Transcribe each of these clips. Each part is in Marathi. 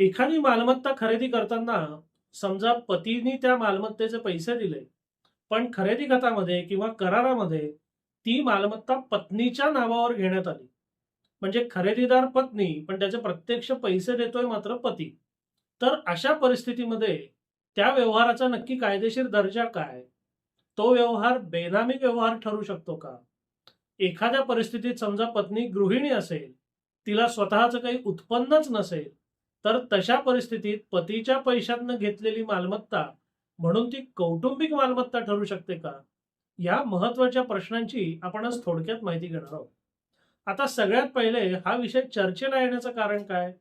एखादी मालमत्ता खरेदी करताना समजा पतीने त्या मालमत्तेचे पैसे दिले पण खरेदी खतामध्ये किंवा करारामध्ये ती मालमत्ता पत्नीच्या नावावर घेण्यात आली. म्हणजे खरेदीदार पत्नी पण त्याचे प्रत्यक्ष पैसे देतोय मात्र पती. तर अशा परिस्थितीमध्ये त्या व्यवहाराचा नक्की कायदेशीर दर्जा काय? तो व्यवहार बेनामी व्यवहार ठरू शकतो का? एखाद्या परिस्थितीत समजा पत्नी गृहिणी असेल तिला स्वतःचं काही उत्पन्नच नसेल तर तशा परिस्थितीत पतीच्या पैशातनं घेतलेली मालमत्ता म्हणून ती कौटुंबिक मालमत्ता ठरू शकते का? या महत्त्वाच्या प्रश्नांची आपण आज थोडक्यात माहिती घेणार आहोत. आता सगळ्यात पहिले हा विषय चर्चेला येण्याचं कारण काय?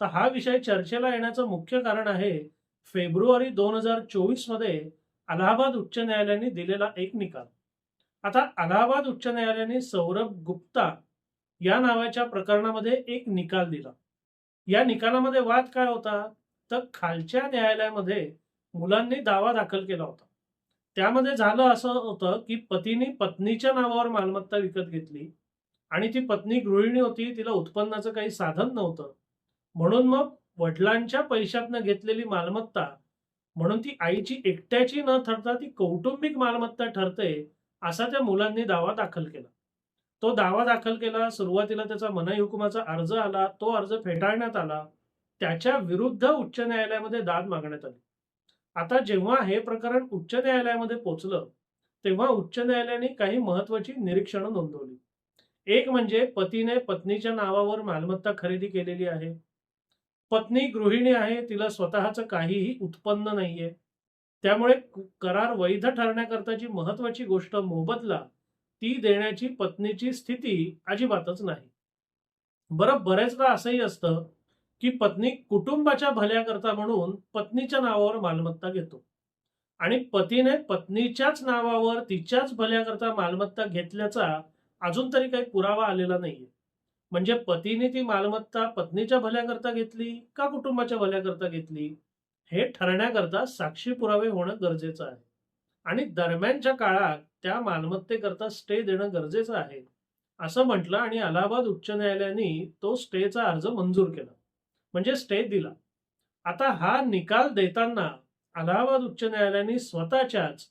तर हा विषय चर्चेला येण्याचं मुख्य कारण आहे फेब्रुवारी दोन हजार चोवीसमध्ये अलाहाबाद उच्च न्यायालयाने दिलेला एक निकाल. आता अलाहाबाद उच्च न्यायालयाने सौरभ गुप्ता या नावाच्या प्रकरणामध्ये एक निकाल दिला. या निकालामध्ये वाद काय होता? तर खालच्या न्यायालयामध्ये मुलांनी दावा दाखल केला होता. त्यामध्ये झालं असं होतं की पतीने पत्नीच्या नावावर मालमत्ता विकत घेतली आणि ती पत्नी गृहिणी होती तिला उत्पन्नाचं काही साधन नव्हतं. म्हणून मग वडिलांच्या पैशातनं घेतलेली मालमत्ता म्हणून ती आईची एकट्याची न ठरता ती कौटुंबिक मालमत्ता ठरते असा त्या मुलांनी दावा दाखल केला. तो दावा दाखल केला सुरुवातीला त्याचा मनाई हुकुमाचा अर्ज आला तो अर्ज फेटाळण्यात आला. त्याच्या विरुद्ध उच्च न्यायालयामध्ये दाद मागण्यात आली. आता जेव्हा हे प्रकरण उच्च न्यायालयामध्ये पोचलं तेव्हा उच्च न्यायालयाने काही महत्वाची निरीक्षणं नोंदवली. एक म्हणजे पतीने पत्नीच्या नावावर मालमत्ता खरेदी केलेली आहे. पत्नी गृहिणी आहे तिला स्वतःचं काहीही उत्पन्न नाहीये. त्यामुळे करार वैध ठरण्याकरताची महत्वाची गोष्ट मोबदला ती देण्याची पत्नीची स्थिती अजिबातच नाही. बरं बरेचदा असंही असतं की पत्नी कुटुंबाच्या भल्याकरता म्हणून पत्नीच्या नावावर मालमत्ता घेतो. आणि पतीने पत्नीच्याच नावावर तिच्याच भल्याकरता मालमत्ता घेतल्याचा अजून तरी काही पुरावा आलेला नाहीये. म्हणजे पतीने ती मालमत्ता पत्नीच्या भल्याकरता घेतली का कुटुंबाच्या भल्याकरता घेतली? हे ठरण्याकरता साक्षी पुरावे होणं गरजेचं आहे. आणि दरम्यानच्या काळात त्या मालमत्तेकरता स्टे देणं गरजेचं आहे. असं म्हटलं आणि अलाहाबाद उच्च न्यायालयाने तो स्टेचा अर्ज मंजूर केला. म्हणजे स्टे दिला. आता हा निकाल देताना अलाहाबाद उच्च न्यायालयाने स्वतःच्याच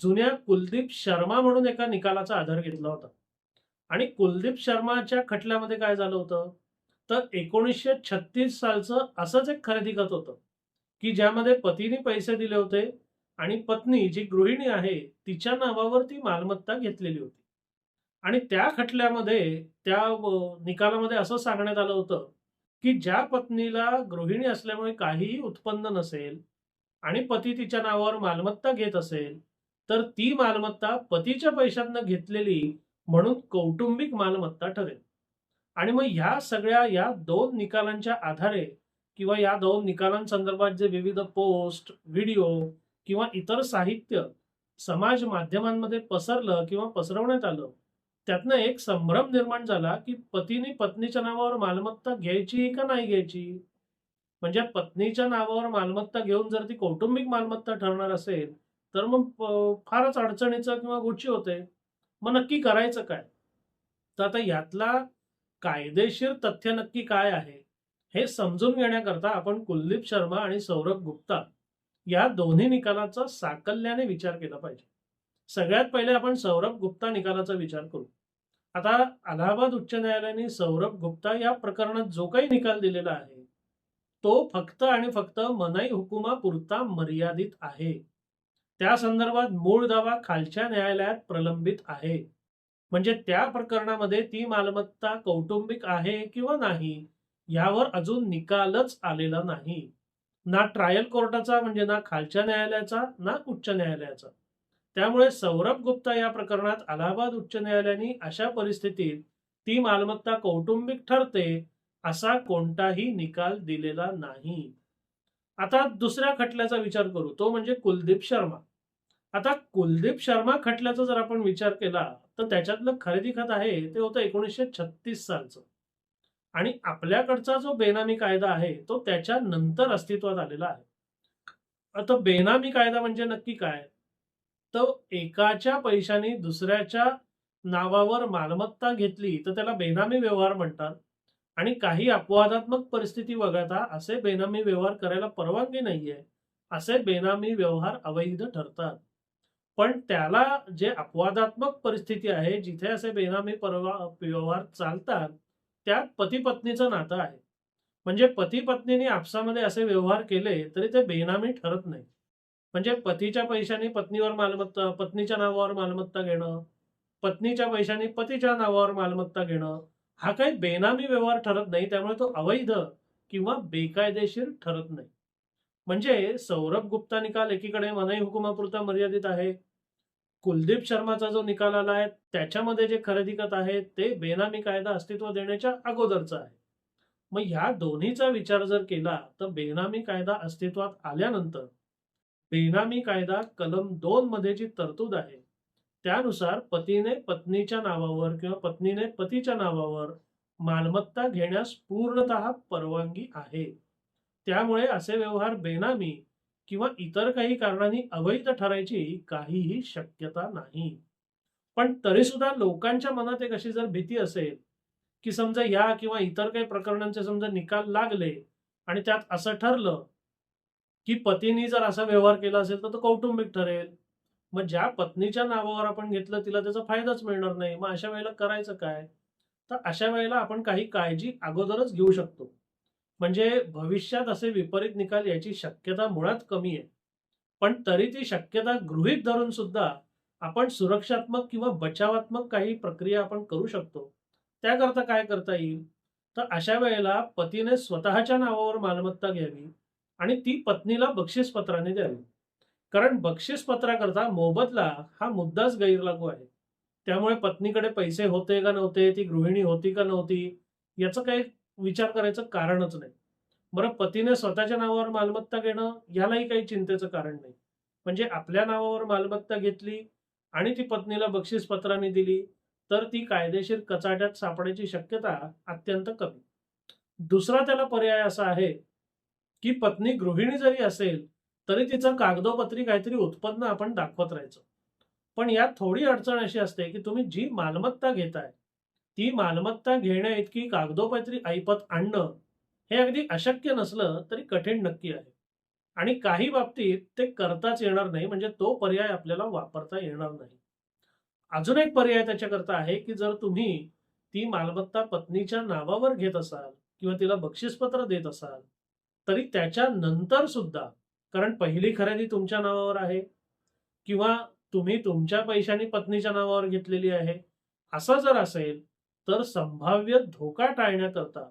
जुन्या कुलदीप शर्मा म्हणून एका निकालाचा आधार घेतला होता. आणि कुलदीप शर्माच्या खटल्यामध्ये काय झालं होतं? तर एकोणीसशे छत्तीस सालचं असंच एक खरेदी खत होतं की ज्यामध्ये पतीने पैसे दिले होते आणि पत्नी जी गृहिणी आहे तिच्या नावावर ती मालमत्ता घेतलेली होती. आणि त्या खटल्यामध्ये त्या निकालामध्ये असं सांगण्यात आलं होतं की ज्या पत्नीला गृहिणी असल्यामुळे काहीही उत्पन्न नसेल आणि पती तिच्या नावावर मालमत्ता घेत असेल तर ती मालमत्ता पतीच्या पैशातनं घेतलेली म्हणून कौटुंबिक मालमत्ता ठरेल. आणि मग ह्या सगळ्या या दोन निकालांच्या आधारे किंवा या दोन निकालांसंदर्भात जे विविध पोस्ट व्हिडिओ किंवा इतर साहित्य समाज माध्यमांमध्ये पसरलं किंवा पसरवण्यात आलं त्यातनं एक संभ्रम निर्माण झाला की पतीने पत्नीच्या नावावर मालमत्ता घ्यायची का नाही घ्यायची? म्हणजे पत्नीच्या नावावर मालमत्ता घेऊन जर ती कौटुंबिक मालमत्ता ठरणार असेल तर मग फारच अडचणीचं किंवा गोची होते. मग नक्की करायचं काय? तर आता यातला कायदेशीर तथ्य नक्की काय आहे हे समजून घेण्याकरता आपण कुलदीप शर्मा आणि सौरभ गुप्ता या दोन्ही निकालाचा साकल्याने विचार केला पाहिजे. सगळ्यात पहिले आपण सौरभ गुप्ता निकालाचा विचार करू. आता अलाहाबाद उच्च न्यायालयाने सौरभ गुप्ता या प्रकरणात जो काही निकाल दिलेला आहे तो फक्त आणि फक्त मनाई हुकुमापुरता मर्यादित आहे. त्या संदर्भात मूळ दावा खालच्या न्यायालयात प्रलंबित आहे. म्हणजे त्या प्रकरणामध्ये ती मालमत्ता कौटुंबिक आहे किंवा नाही यावर अजून निकालच आलेला नाही. ना ट्रायल कोर्टाचा म्हणजे ना खालच्या न्यायालयाचा ना उच्च न्यायालयाचा. त्यामुळे सौरभ गुप्ता या प्रकरणात अलाहाबाद उच्च न्यायालयाने अशा परिस्थितीत ती मालमत्ता कौटुंबिक ठरते असा कोणताही निकाल दिलेला नाही. आता दुसऱ्या खटल्याचा विचार करू. तो म्हणजे कुलदीप शर्मा. आता कुलदीप शर्मा खटल्याचा जर आपण विचार केला तर त्याच्यातलं खरेदी खत आहे ते होतं एकोणीसशे छत्तीस सालचं. आणि आपल्याकडचा जो बेनामी कायदा आहे तो त्याच्या नंतर अस्तित्वात आलेला आहे. आता बेनामी कायदा म्हणजे नक्की काय? तर एकाच्या पैशाने दुसऱ्याच्या नावावर मालमत्ता घेतली तर त्याला बेनामी व्यवहार म्हणतात. आणि काही अपवादात्मक परिस्थिती वगळता असे बेनामी व्यवहार करायला परवानगी नाहीये असे बेनामी व्यवहार अवैध ठरतात. पण त्याला जे अपवादात्मक परिस्थिती आहे जिथे असे बेनामी परवा व्यवहार चालतात त्यात पती पत्नीचं नातं आहे. म्हणजे पती पत्नीने आपसामध्ये असे व्यवहार केले तरी ते बेनामी ठरत नाही. म्हणजे पतीच्या पैशाने पत्नीवर मालमत्ता पत्नीच्या नावावर मालमत्ता घेणं पत्नीच्या पैशाने पतीच्या नावावर मालमत्ता घेणं हा काही बेनामी व्यवहार ठरत नाही त्यामुळे तो अवैध किंवा बेकायदेशीर ठरत नाही. म्हणजे सौरभ गुप्ता निकाल एकीकडे मनाई हुकुमापुरता मर्यादित आहे. कुलदीप शर्माचा जो निकाल आला आहे त्याच्यामध्ये जे खरेदी करत आहे ते बेनामी कायदा अस्तित्व देण्याच्या अगोदरचा आहे. मग ह्या दोन्हीचा विचार जर केला तर बेनामी कायदा अस्तित्वात आल्यानंतर बेनामी कायदा कलम दोन मध्ये जी तरतूद आहे त्यानुसार पतीने पत्नीच्या नावावर किंवा पत्नीने पतीच्या नावावर मालमत्ता घेण्यास पूर्णतः परवानगी आहे. त्यामुळे असे व्यवहार बेनामी किंवा इतर काही कारणांनी अवैध ठरायची काहीही शक्यता नाही. पण तरी सुद्धा लोकांच्या मनात एक अशी जर भीती असेल की समजा या किंवा इतर काही प्रकरणांचे समजा निकाल लागले आणि त्यात असं ठरलं की पतीने जर असा व्यवहार केला असेल तर तो कौटुंबिक ठरेल. मग ज्या पत्नीच्या नावावर आपण घेतलं तिला त्याचा फायदाच मिळणार नाही. मग अशा वेळेला करायचं काय? तर अशा वेळेला आपण काही काळजी अगोदरच घेऊ शकतो. म्हणजे भविष्यात असे विपरीत निकाल याची शक्यता मुळात कमी आहे. पण तरी ती शक्यता गृहीत धरून सुद्धा आपण सुरक्षात्मक किंवा बचावात्मक काही प्रक्रिया आपण करू शकतो. त्याकरता काय करता येईल? तर अशा वेळेला पतीने स्वतःच्या नावावर मालमत्ता घ्यावी आणि ती पत्नीला बक्षीसपत्राने द्यावी. कारण बक्षीसपत्राकरता मोबदला हा मुद्दाच गैरलागू आहे. त्यामुळे पत्नीकडे पैसे होते का नव्हते ती गृहिणी होती का नव्हती याचं काही विचार करायचं कारणच नाही. बरं पतीने स्वतःच्या नावावर मालमत्ता घेणं यालाही काही चिंतेचं कारण नाही. म्हणजे आपल्या नावावर मालमत्ता घेतली आणि ती पत्नीला बक्षीस पत्राने दिली तर ती कायदेशीर कचाट्यात सापडायची शक्यता अत्यंत कमी. दुसरा त्याला पर्याय असा आहे की पत्नी गृहिणी जरी असेल तरी तिचं कागदोपत्री काहीतरी उत्पन्न आपण दाखवत राहायचं. पण यात थोडी अडचण अशी असते की तुम्ही जी मालमत्ता घेताय ती मालमत्ता घेण्या इतकी कागदोपत्री ऐपत आणणं हे अगदी अशक्य नसलं तरी कठीण नक्की आहे. आणि काही बाबतीत ते करताच येणार नाही म्हणजे तो पर्याय आपल्याला वापरता येणार नाही. अजून एक पर्याय त्याच्याकरता आहे की जर तुम्ही ती मालमत्ता पत्नीच्या नावावर घेत असाल किंवा तिला बक्षीसपत्र देत असाल तरी त्याच्या नंतर सुद्धा कारण पहिली खरेदी तुमच्या नावावर आहे किंवा तुम्ही तुमच्या पैशाने पत्नीच्या नावावर घेतलेली आहे असं जर असेल तर संभाव्य धोका टाळण्याकरता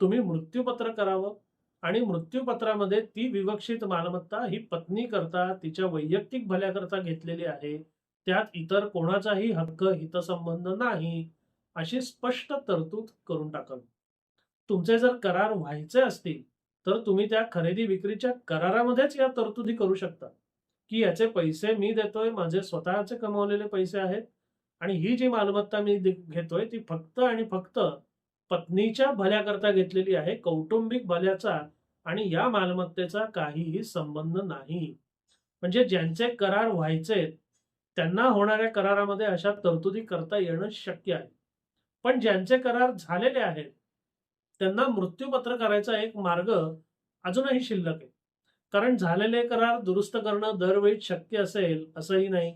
तुम्ही मृत्यूपत्र करावं आणि मृत्यूपत्रामध्ये ती विवक्षित मालमत्ता ही पत्नी करता तिच्या वैयक्तिक भल्याकरता घेतलेली आहे त्यात इतर कोणाचाही हक्क हितसंबंध नाही अशी स्पष्ट तरतूद करून टाकावी. तुमचे जर करार व्हायचे असतील तर तुम्ही त्या खरेदी विक्रीच्या करारामध्येच या तरतुदी करू शकता की याचे पैसे मी देतोय माझे स्वतःचे कमावलेले पैसे आहेत आणि ही जी मालमत्ता मी घेतोय ती फक्त आणि फक्त पत्नीच्या भल्याकरता घेतलेली आहे कौटुंबिक भल्याचा आणि या मालमत्तेचा काहीही संबंध नाही. म्हणजे ज्यांचे करार व्हायचे त्यांना होणाऱ्या करारामध्ये अशा तरतुदी करता येणं शक्य आहे. पण ज्यांचे करार झालेले आहेत त्यांना मृत्यूपत्र करायचा एक मार्ग अजूनही शिल्लक आहे. कारण झालेले करार दुरुस्त करणं दरवेळी शक्य असेल असंही नाही.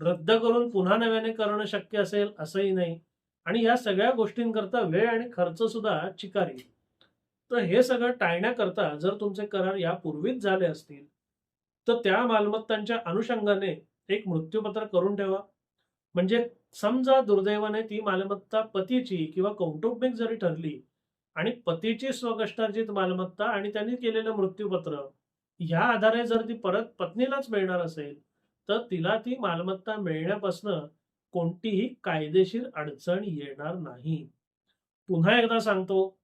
रद्द करून पुन्हा नव्याने करणं शक्य असेल असंही नाही. आणि या सगळ्या गोष्टींकरता वेळ आणि खर्च सुद्धा चिकारी. तर हे सगळं टाळण्याकरता जर तुमचे करार यापूर्वीच झाले असतील तर त्या मालमत्तांच्या अनुषंगाने एक मृत्यूपत्र करून ठेवा. म्हणजे समजा दुर्दैवाने ती मालमत्ता पतीची किंवा कौटुंबिक जरी ठरली आणि पतीची स्वकष्टार्जित मालमत्ता आणि त्यांनी केलेलं मृत्यूपत्र ह्या आधारे जर ती परत पत्नीलाच मिळणार असेल तर तिला ती मालमत्ता मिळण्यापासून कोणतीही कायदेशीर अडचण येणार नाही. पुन्हा एकदा सांगतो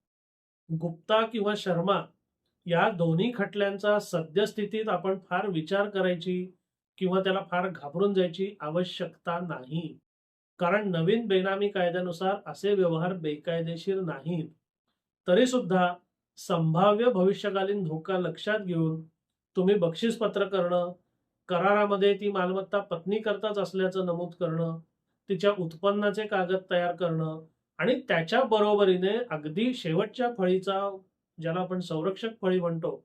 गुप्ता किंवा शर्मा या दोन्ही खटल्यांचा सद्यस्थितीत आपण फार विचार करायची किंवा त्याला फार घाबरून जायची आवश्यकता नाही. कारण नवीन बेनामी कायद्यानुसार असे व्यवहार बेकायदेशीर नाहीत. तरी सुद्धा संभाव्य भविष्यकालीन धोका लक्षात घेऊन तुम्ही बक्षीसपत्र करणं करारामध्ये ती मालमत्ता पत्नी करताच असल्याचं नमूद करणं तिच्या उत्पन्नाचे कागद तयार करणं आणि त्याच्या बरोबरीने अगदी शेवटच्या फळीचा ज्याला आपण संरक्षक फळी म्हणतो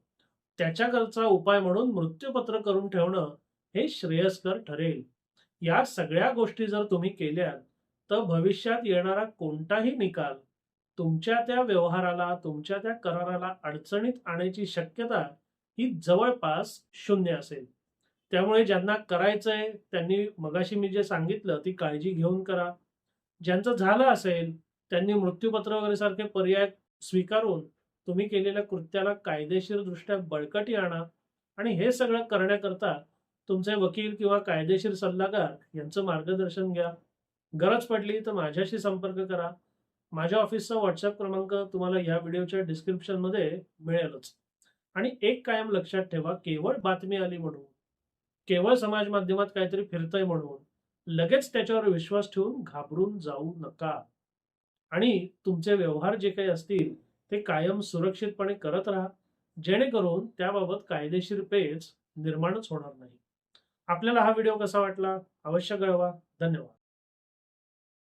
त्याच्याकरचा उपाय म्हणून मृत्यूपत्र करून ठेवणं हे श्रेयस्कर ठरेल. या सगळ्या गोष्टी जर तुम्ही केल्यात तर भविष्यात येणारा कोणताही निकाल तुमच्या त्या व्यवहाराला तुमच्या त्या कराराला अडचणीत आणायची शक्यता ही जवळपास शून्य असेल. त्यामुळे ज्यांना करायचंय त्यांनी मगाशी मी जे सांगितलं ती काळजी घेऊन करा. ज्यांचं झालं असेल त्यांनी मृत्यूपत्र वगैरे सारखे पर्याय स्वीकारून तुम्ही केलेल्या कृत्याला कायदेशीर दृष्ट्या बळकटी आणा आणि हे सगळं करण्याकरता तुमचे वकील किंवा कायदेशीर सल्लागार यांचं मार्गदर्शन घ्या. गरज पडली तर माझ्याशी संपर्क करा. माझ्या ऑफिसचा व्हॉट्सअप क्रमांक तुम्हाला या व्हिडिओच्या डिस्क्रिप्शनमध्ये मिळेलच. आणि एक कायम लक्षात ठेवा केवळ बातमी आली म्हणून. केवळ समाज माध्यमात काहीतरी फिरतंय म्हणून लगेच त्याच्यावर विश्वास ठेवून घाबरून जाऊ नका. आणि तुमचे व्यवहार जे काही असतील ते कायम सुरक्षितपणे करत राहा. जेणेकरून त्याबाबत कायदेशीर पेच निर्माणच होणार नाही. आपल्याला हा व्हिडिओ कसा वाटला? अवश्य कळवा. धन्यवाद.